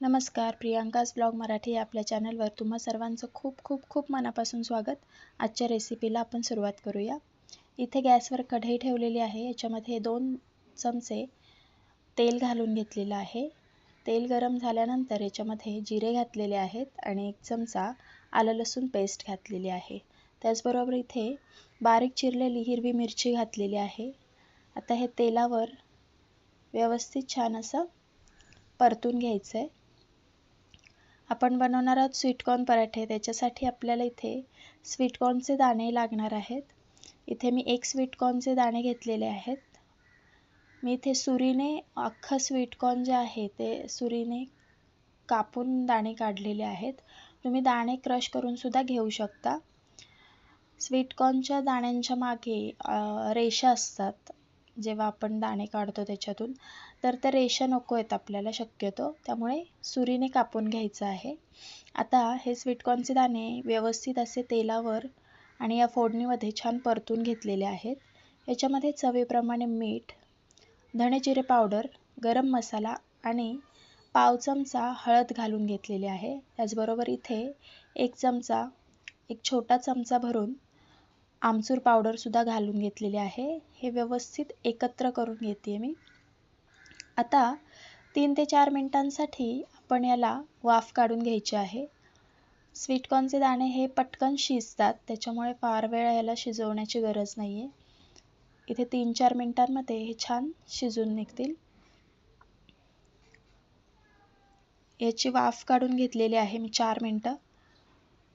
नमस्कार प्रियांकाज ब्लॉग मराठी आपल्या चॅनलवर तुम्हा सर्वांचं खूप खूप खूप मनापासून स्वागत. आजच्या रेसिपीला आपण सुरुवात करूया. इथे गॅसवर कढई ठेवलेली आहे. याच्यामध्ये दोन चमचे तेल घालून घेतलेलं आहे. तेल गरम झाल्यानंतर याच्यामध्ये जिरे घातलेले आहेत आणि एक चमचा आलं लसूण पेस्ट घातलेली आहे. त्याचबरोबर इथे बारीक चिरलेली हिरवी मिरची घातलेली आहे. आता हे तेलावर व्यवस्थित छान असं परतून घ्यायचं आहे आपण बनवणार आहोत स्वीटकॉर्न पराठे. त्याच्यासाठी आपल्याला इथे स्वीटकॉर्नचे दाणे लागणार आहेत. इथे मी एक स्वीटकॉर्नचे दाणे घेतलेले आहेत. मी इथे सुरीने अख्खं स्वीटकॉर्न जे आहे ते सुरीने कापून दाणे काढलेले आहेत. तुम्ही दाणे क्रश करूनसुद्धा घेऊ शकता. स्वीटकॉर्नच्या दाण्यांच्या मागे रेषा असतात. जेव्हा आपण दाणे काढतो त्याच्यातून तर त्या रेषा नको आहेत आपल्याला शक्यतो. त्यामुळे सुरीने कापून घ्यायचं आहे. आता हे स्वीटकॉर्नचे दाणे व्यवस्थित असे तेलावर आणि या फोडणीमध्ये छान परतून घेतलेले आहेत. याच्यामध्ये चवीप्रमाणे मीठ धणे पावडर गरम मसाला आणि पाव चमचा हळद घालून घेतलेली आहे. त्याचबरोबर इथे एक चमचा एक छोटा चमचा भरून आमचूर पावडरसुद्धा घालून घेतलेली आहे. हे व्यवस्थित एकत्र करून घेते मी. आता तीन ते चार मिनटांसाठी आपण याला वाफ काढून घ्यायची आहे. स्वीटकॉर्नचे दाणे हे पटकन शिजतात त्याच्यामुळे फार वेळ याला शिजवण्याची गरज नाही आहे इथे तीन चार मिनटांमध्ये हे छान शिजून निघतील. याची वाफ काढून घेतलेली आहे मी चार मिनटं.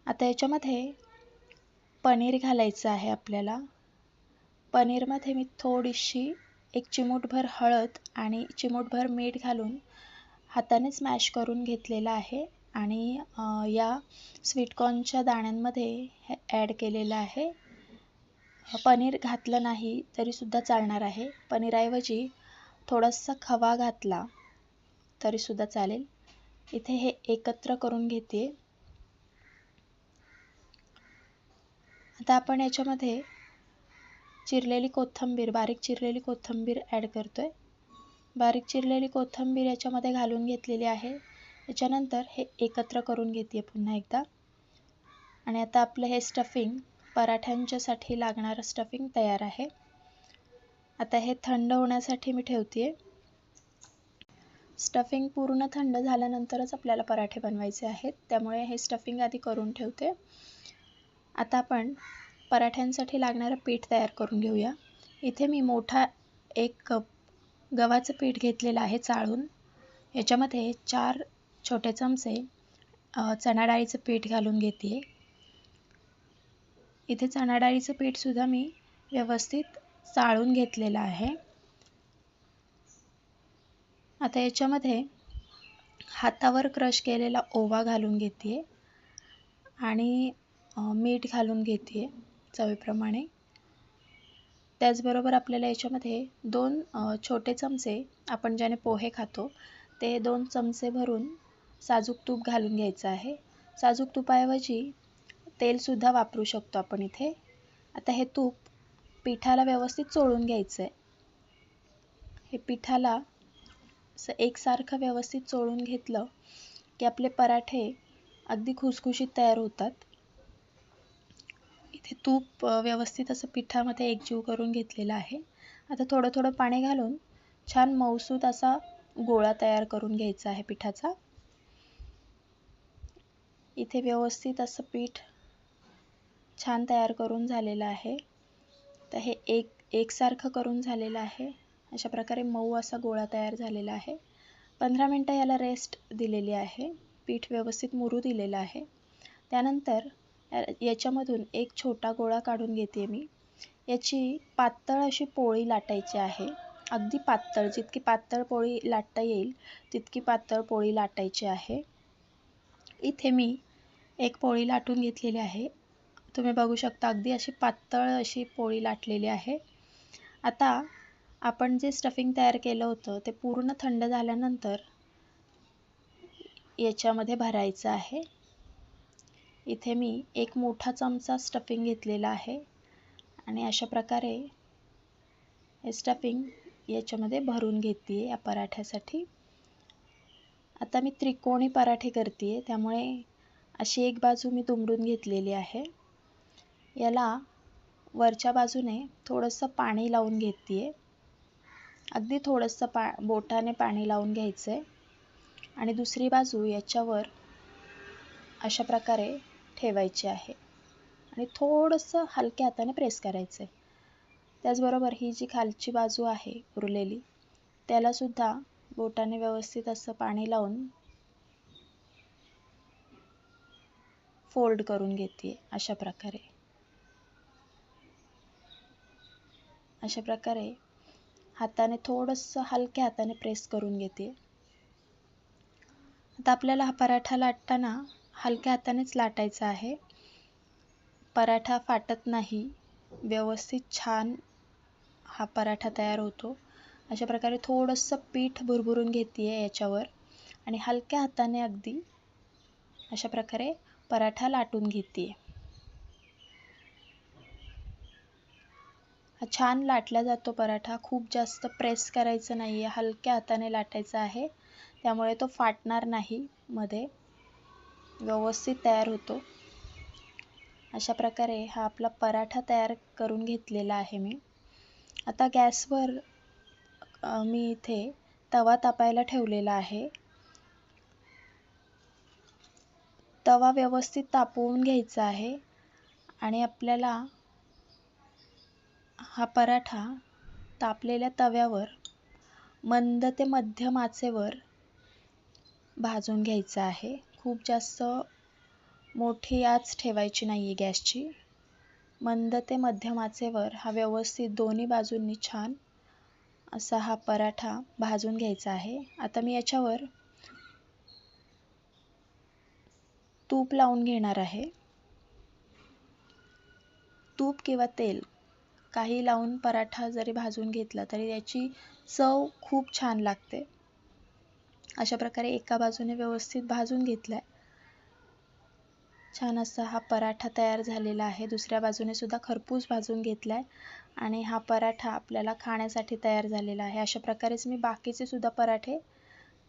आता याच्यामध्ये पनीर घालायचं आहे आपल्याला. पनीरमध्ये मी थोडीशी एक चिमूटभर हळद आणि चिमूटभर मीठ घालून हाताने स्मॅश करून घेतलेलं आहे आणि या स्वीटकॉर्नच्या दाण्यांमध्ये हे ॲड केलेलं आहे. पनीर घातलं नाही तरीसुद्धा चालणार आहे. पनीरऐवजी थोडासा खवा घातला तरीसुद्धा चालेल. इथे हे एकत्र करून घेते. आता आपण याच्यामध्ये चिरलेली कोथिंबीर बारीक चिरलेली कोथिंबीर ॲड करतो आहे बारीक चिरलेली कोथिंबीर याच्यामध्ये घालून घेतलेली आहे. त्याच्यानंतर हे एकत्र करून घेते पुन्हा एकदा. आणि आता आपलं हे स्टफिंग पराठ्यांच्यासाठी लागणारं स्टफिंग तयार आहे. आता हे थंड होण्यासाठी मी ठेवते स्टफिंग पूर्ण थंड झाल्यानंतरच आपल्याला पराठे बनवायचे आहेत. त्यामुळे हे स्टफिंग आधी करून ठेवते. आता आपण पराठ्यांसाठी लागणारं पीठ तयार करून घेऊया. इथे मी मोठा एक कप गव्हाचं पीठ घेतलेलं आहे चाळून. याच्यामध्ये चार छोटे चमचे चणा डाळीचं पीठ घालून घेते इथे चणा डाळीचं पीठसुद्धा मी व्यवस्थित चाळून घेतलेलं आहे. आता याच्यामध्ये हातावर क्रश केलेला ओवा घालून घेते आणि मीठ घालून घेते आहे चवीप्रमाणे. त्याचबरोबर आपल्याला याच्यामध्ये दोन छोटे चमचे आपण ज्याने पोहे खातो ते दोन चमचे भरून साजूक तूप घालून घ्यायचं आहे. साजूक तुपाऐवजी तेलसुद्धा वापरू शकतो आपण इथे. आता हे तूप पिठाला व्यवस्थित चोळून घ्यायचं आहे हे पिठाला असं एकसारखं व्यवस्थित चोळून घेतलं की आपले पराठे अगदी खुसखुशीत तयार होतात. तूप व्यवस्थित असं पिठामध्ये एकजीव करून घेतलेलं आहे. आता थोडं थोडं पाणी घालून छान मऊसूत असा गोळा तयार करून घ्यायचा आहे पिठाचा. इथे व्यवस्थित असं पीठ छान तयार करून झालेलं आहे. तर हे एक एकसारखं करून झालेलं आहे. अशा प्रकारे मऊ असा गोळा तयार झालेला आहे. पंधरा मिनटं याला रेस्ट दिलेली आहे. पीठ व्यवस्थित मुरू दिलेलं आहे. त्यानंतर याच्यामधून एक छोटा गोळा काढून घेते मी. याची पातळ अशी पोळी लाटायची आहे. अगदी पातळ जितकी पातळ पोळी लाटता येईल तितकी पातळ पोळी लाटायची आहे. इथे मी एक पोळी लाटून घेतलेली आहे. तुम्ही बघू शकता अगदी अशी पातळ अशी पोळी लाटलेली आहे. आता आपण जे स्टफिंग तयार केलं होतं ते पूर्ण थंड झाल्यानंतर याच्यामध्ये भरायचं आहे. इथे मी एक मोठा चमचा स्टफिंग घेतलेला आहे. आणि अशा प्रकारे हे स्टफिंग याच्यामध्ये भरून घेते या पराठ्यासाठी. आता मी त्रिकोणी पराठे करते आहे त्यामुळे अशी एक बाजू मी दुमडून घेतलेली आहे. याला वरच्या बाजूने थोडंसं पाणी लावून घेते आहे अगदी थोडंसं पा बोटाने पाणी लावून घ्यायचं आहे आणि दुसरी बाजू याच्यावर अशा प्रकारे ठेवायची आहे. आणि थोडंसं हलक्या हाताने प्रेस करायचं आहे त्याचबरोबर ही जी खालची बाजू आहे उरलेली त्यालासुद्धा बोटाने व्यवस्थित असं पाणी लावून फोल्ड करून घेते अशा प्रकारे. अशा प्रकारे हाताने थोडंसं हलक्या हाताने प्रेस करून घेते. आता आपल्याला हा पराठा लाटताना हलक्या हातानेच लाटायचा आहे. पराठा फाटत नाही. व्यवस्थित छान हा पराठा तयार होतो. अशा प्रकारे थोडंसं पीठ भुरभुरून घेते आहे याच्यावर आणि हलक्या हाताने अगदी अशा प्रकारे पराठा लाटून घेते हा छान लाटला जातो पराठा. खूप जास्त प्रेस करायचं नाही आहे हलक्या हाताने लाटायचा आहे. त्यामुळे तो फाटणार नाही मध्ये. व्यवस्थित तयार होतो. अशा प्रकारे हा आपला पराठा तयार करून घेतलेला आहे मी. आता गॅसवर मी इथे तवा तापायला ठेवलेला आहे. तवा व्यवस्थित तापवून घ्यायचा आहे आणि आपल्याला हा पराठा तापलेल्या तव्यावर मंद ते मध्यम आचेवर भाजून घ्यायचा आहे. खूप जास्त मोठी आच ठेवायची नाही आहे गॅसची. मंद ते मध्यम आचेवर हा व्यवस्थित दोन्ही बाजूंनी छान असा हा पराठा भाजून घ्यायचा आहे. आता मी याच्यावर तूप लावून घेणार आहे. तूप किंवा तेल काही लावून पराठा जरी भाजून घेतला तरी याची चव खूप छान लागते. अशा प्रकारे एका बाजूने व्यवस्थित भाजून घेतला आहे छान असा हा पराठा तयार झालेला आहे. दुसऱ्या बाजूने सुद्धा खरपूस भाजून घेतला आहे आणि हा पराठा आपल्याला खाण्यासाठी तयार झालेला आहे. अशा प्रकारेच मी बाकीचे सुद्धा पराठे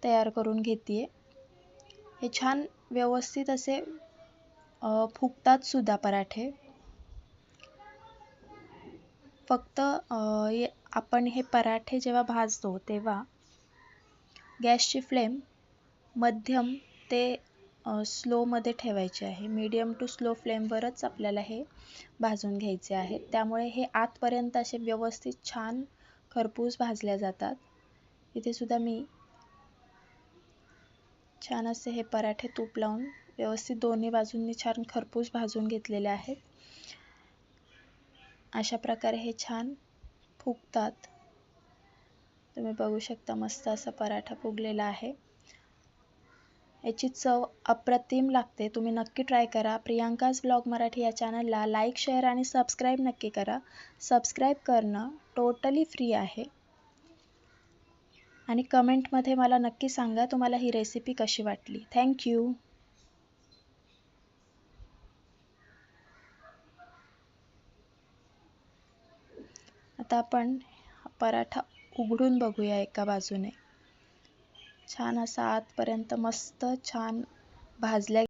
तयार करून घेते हे छान व्यवस्थित असे फुगतात सुद्धा पराठे. फक्त आपण हे पराठे जेव्हा भाजतो तेव्हा गॅसची फ्लेम मध्यम ते स्लोमध्ये ठेवायचे आहे. मीडियम टू स्लो फ्लेमवरच आपल्याला हे भाजून घ्यायचे आहे. त्यामुळे हे आतपर्यंत असे व्यवस्थित छान खरपूस भाजल्या जातात. इथे सुद्धा मी छान असे हे पराठे तूप लावून व्यवस्थित दोन्ही बाजूंनी छान खरपूस भाजून घेतलेले आहेत. अशा प्रकारे हे छान फुगतात. तुम्ही बघू शकता मस्त असा पराठा फुगलेला आहे. याची चव अप्रतिम लागते. तुम्ही नक्की ट्राय करा. प्रियांकाज ब्लॉग मराठी या चॅनलला लाईक शेअर आणि सबस्क्राईब नक्की करा. सबस्क्राईब करणं टोटली फ्री आहे. आणि कमेंटमध्ये मला नक्की सांगा तुम्हाला ही रेसिपी कशी वाटली. थँक्यू आता आपण पराठा उघडून बघूया एका बाजूने. छान असा आतपर्यंत मस्त छान भाजल्या